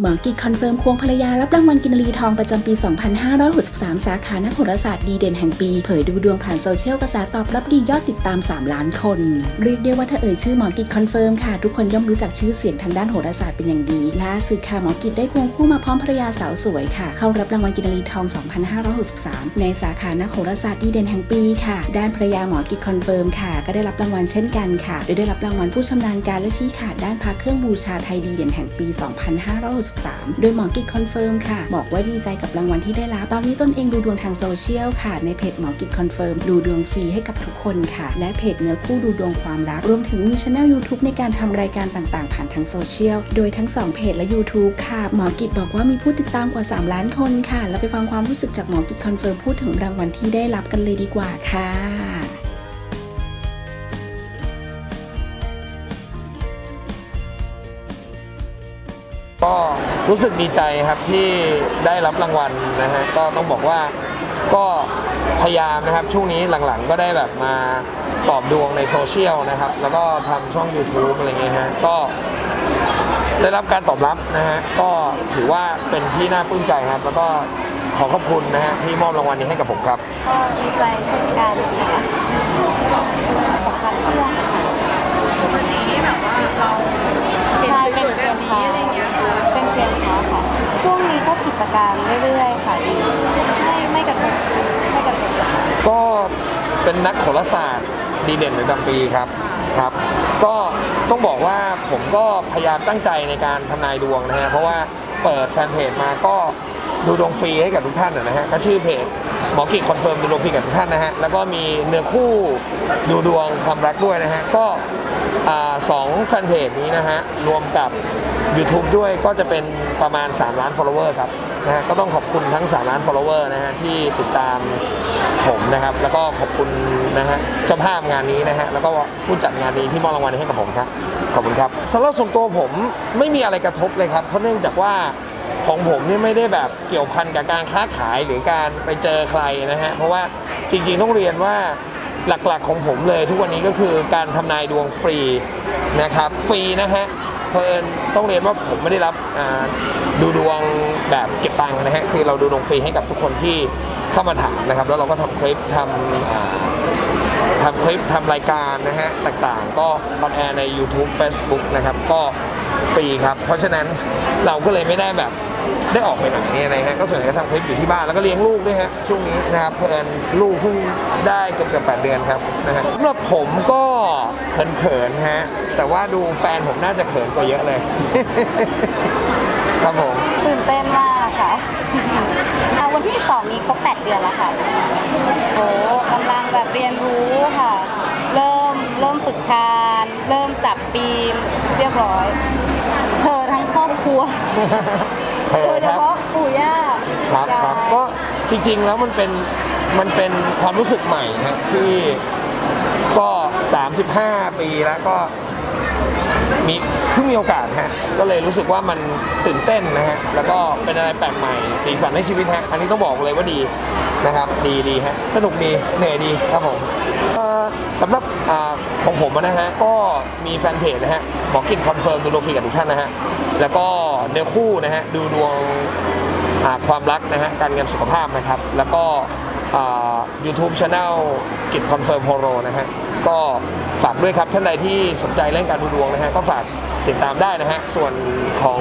หมอกิจคอนเฟิร์มควงภรรยารับรางวัลกินรีทองประจำปี 2563 สาขานักโหราศาสตร์ดีเด่นแห่งปี เผยดูดวงผ่านโซเชียลกระแสตอบรับดียอดติดตาม 3 ล้านคน เรียกได้ว่าถ้าเอ่ยชื่อหมอกิจคอนเฟิร์มค่ะ ทุกคนย่อมรู้จักชื่อเสียงทางด้านโหราศาสตร์เป็นอย่างดีล่าสุดค่ะหมอกิจได้ควงคู่มาพร้อมภรรยาสาวสวยค่ะ เข้ารับรางวัลกินรีทอง 2563 ในสาขานักโหราศาสตร์ดีเด่นแห่งปีค่ะ ด้านภรรยาหมอกิจคอนเฟิร์มค่ะ ก็ได้รับรางวัลเช่นกันค่ะโดยได้รับรางวัลผู้ชำนาญการและชี้ขาดด้านพระเครื่องบูชาไทยดีเด่นแห่งปี 2563โดยหมอกิจคอนเฟิร์มค่ะ บอกว่าดีใจกับรางวัลที่ได้รับ ตอนนี้ตนเองดูดวงทางโซเชียลค่ะ ในเพจหมอกิจคอนเฟิร์มดูดวงฟรีให้กับทุกคนค่ะ และเพจเนื้อคู่ดูดวงความรัก รวมถึงมีช anel YouTube ในการทำรายการต่างๆ ผ่านทางโซเชียล โดยทั้ง 2 เพจและ YouTube ค่ะ หมอกิจบอกว่ามีผู้ติดตามกว่า 3 ล้านคนค่ะ แล้วไปฟังความรู้สึกจากหมอกิจคอนเฟิร์มพูดถึงรางวัลที่ได้รับกันเลยดีกว่าค่ะ ก็รู้สึกดีใจครับที่ได้รับรางวัลนะฮะก็ต้องบอกว่าก็พยายามนะครับช่วงนี้หลังๆก็ได้แบบมาตอบดวงในโซเชียลนะครับ แล้วก็ทำช่อง YouTube อะไรเงี้ยฮะก็ได้รับการตอบรับนะฮะก็ถือว่าเป็นที่น่าปลื้มใจครับ แล้วก็ขอขอบคุณนะฮะที่มอบรางวัลนี้ให้กับผมครับ ก็ดีใจเช่นกันค่ะกับพักเครื่องค่ะวันนี้นี่แบบว่าเรา จการเรื่อยๆค่ะดีไม่ไม่กระทบไม่กระทบก็เป็นนักโหราศาสตร์ดีเด่นประจำปีครับครับ ก็ต้องบอกว่าผมก็พยายามตั้งใจในการทำนายดวงนะฮะเพราะว่าเปิดแฟนเพจมาก็ ดูดวงฟรีให้กับทุกท่านนะฮะก็ชื่อเพจหมอกิจคอนเฟิร์มดูดวงฟรีกับทุกท่านนะฮะแล้วก็มีเนื้อคู่ดูดวงความรักด้วยนะฮะก็สองแฟนเพจนี้นะฮะรวมกับ YouTube ด้วยก็จะเป็นประมาณ 3 ล้าน follower ครับนะฮะก็ต้องขอบคุณทั้ง 3 ล้าน follower นะฮะที่ติดตามผมนะครับ แล้วก็ขอบคุณนะฮะเจ้าภาพงานนี้นะฮะแล้วก็ผู้จัดงานนี้ที่มอบรางวัลนี้ให้กับผมครับขอบคุณครับสำหรับส่วนตัวผมไม่มีอะไรกระทบเลยครับเพราะเนื่องจากว่า ของผมเนี่ยไม่ได้แบบเกี่ยวพันกับการค้าขายหรือการไปเจอใครนะฮะ เพราะว่าจริงๆต้องเรียนว่าหลักๆของผมเลยทุกวันนี้ก็คือการทำนายดวงฟรีนะครับ ฟรีนะฮะเพลินต้องเรียนว่าผมไม่ได้รับดูดวงแบบเก็บตังค์นะฮะคือเราดูดวงฟรีให้กับทุกคนที่เข้ามาถามนะครับ แล้วเราก็ทำคลิปทำทำคลิปทำรายการนะฮะต่างๆ ก็ออนแอร์ใน YouTube Facebook นะครับก็ฟรีครับ เพราะฉะนั้นเราก็เลยไม่ได้แบบ ได้ออกไปไหนอะไรฮะก็ส่วนใหญ่ก็ทำคลิปอยู่ที่บ้านแล้วก็เลี้ยงลูกด้วยฮะช่วงนี้นะครับเพลินลูกเพิ่งได้เกือบเกือบแปดเดือนครับนะฮะสำหรับผมก็เขินๆฮะแต่ว่าดูแฟนผมน่าจะเขินกว่าเยอะเลย ครับผมตื่นเต้นมากค่ะอะวันที่ 12 นี้ครบ 8 เดือนแล้วค่ะ โอ้กำลังแบบเรียนรู้ค่ะ เริ่มเริ่มฝึกคาน เริ่มจับปีนเรียบร้อยเธอทั้งครอบครัว เอโดอยเฉครับพาะปู่ย่าครับครับยายก็จริงๆแล้วมันเป็นมันเป็นความรู้สึกใหม่ฮะที่ก็ 35 ปีแล้วก็ มีเพิ่งมีโอกาสฮะก็เลยรู้สึกว่ามันตื่นเต้นนะฮะแล้วก็เป็นอะไรแปลกใหม่สีสันในชีวิตฮะอันนี้ต้องบอกเลยว่าดีนะครับดีดีฮะสนุกดีเหนื่อยดีครับผมสำหรับอของผมนะฮะก็มีแฟนเพจนะฮะบอกกินคอนเฟิร์มดูดวงฟรีกับทุกท่านนะฮะแล้วก็เนื้อคู่นะฮะดูดวงความรักนะฮะการเงินสุขภาพนะครับ แล้วก็ อ่า YouTube Channel กิจคอนเฟิร์มโฮโรนะฮะ ก็ฝากด้วยครับท่านใดที่สนใจเรื่องการดูดวงนะฮะ ก็ฝากติดตามได้นะฮะ ส่วนของ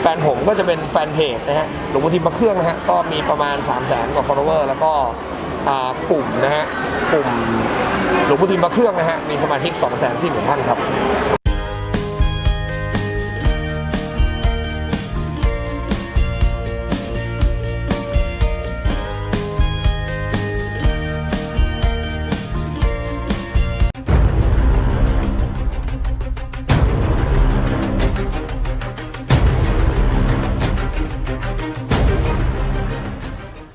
แฟนผมก็จะเป็นแฟนเพจนะฮะหลวงพ่อทิมพระเครื่องนะฮะ ก็มีประมาณ 3 0 0แสนกว่า follower แล้วก็กลุ่มนะฮะ กลุ่มหลวงพ่อทิมพระเครื่องนะฮะ มีสมาชิก 2 4 0 0 0 0ท่านครับ